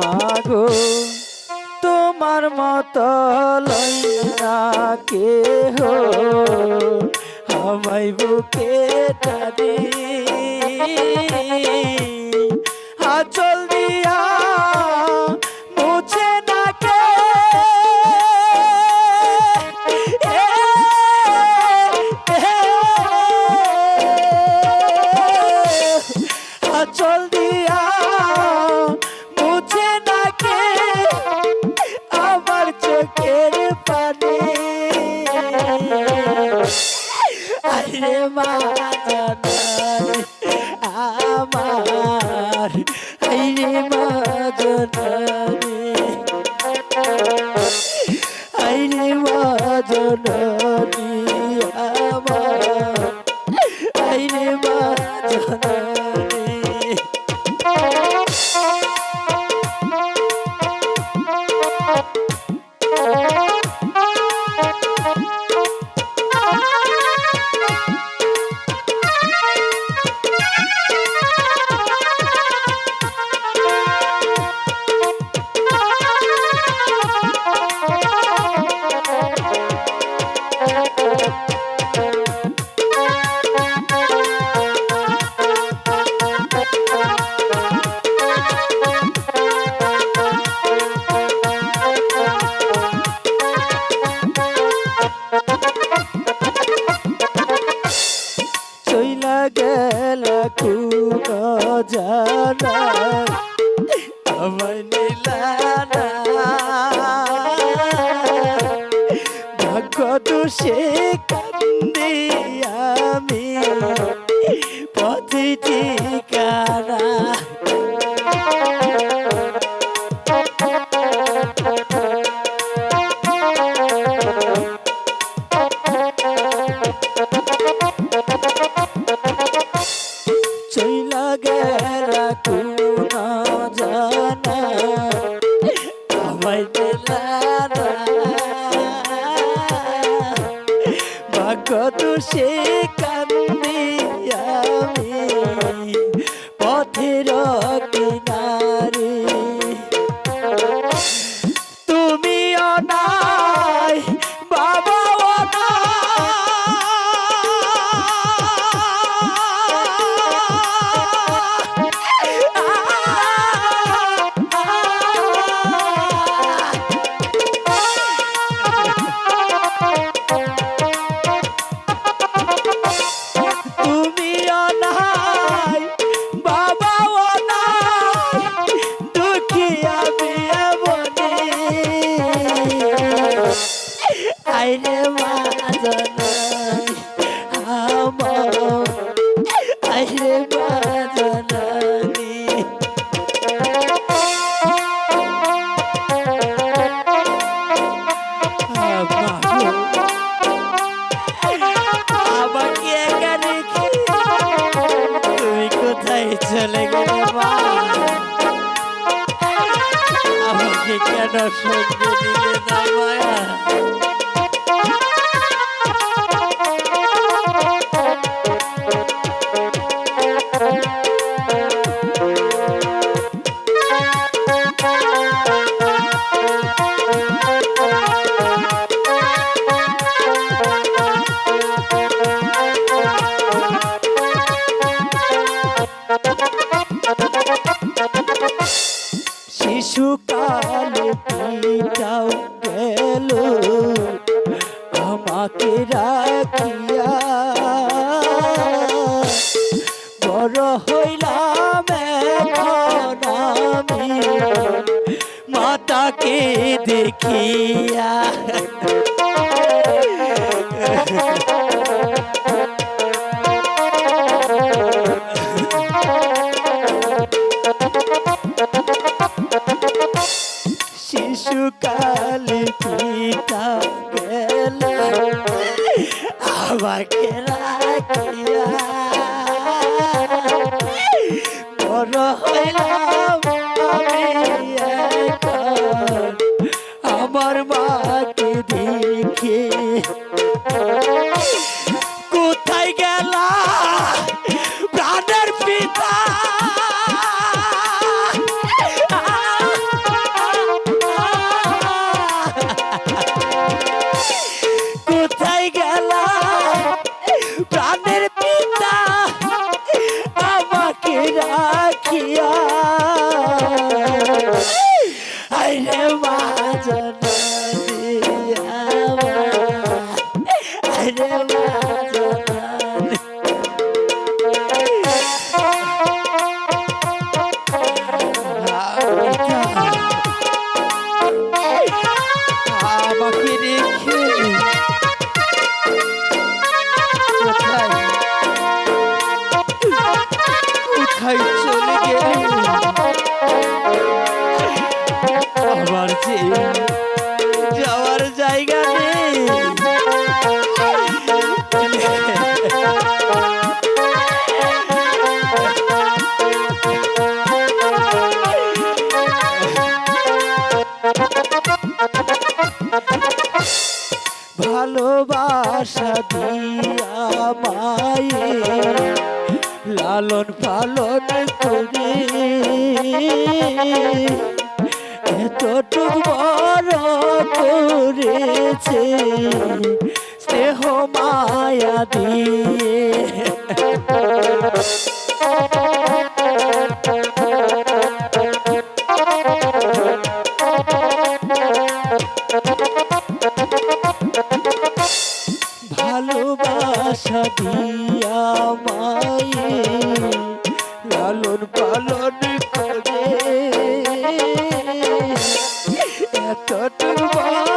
মাগো তোমার মত লইনা কেহ আমাই বুকে টানি। আচল জানা আমায় নীলানা ভাগ্য দোষে কত সে কান্দে। কেন সহ্য দিলে না মায়া। আমাকে রাখিয়া বড় হইলাম আমি। মাতাকে দেখিয়া। শিশুকা ভালোবাসা দিয়া লালন পালন করে। এতটুক বড় করেছে স্নেহ মায়া দিয়ে। এতটুকু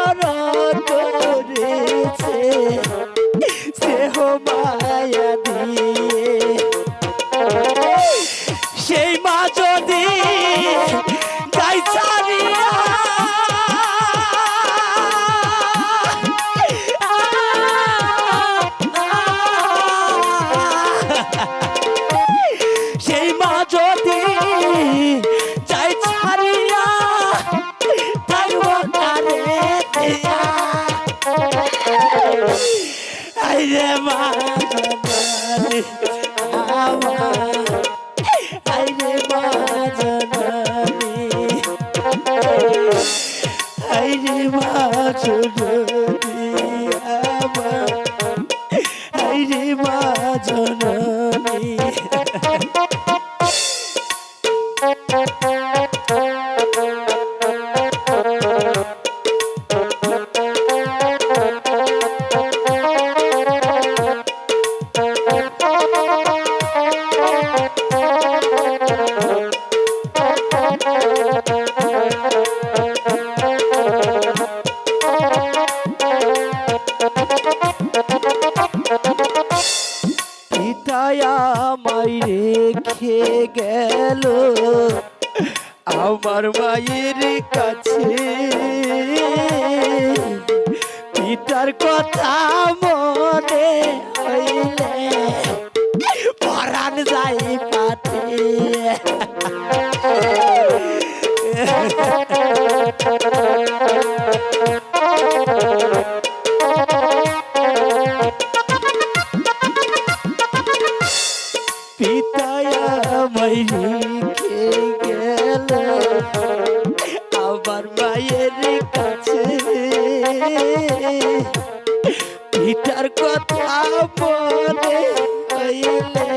আইরে পিতায়া মাই রেখে গেল। আমার মায়ের কাছে। পিতার কথা মনে হইলে পিতার কথা মনে হইলে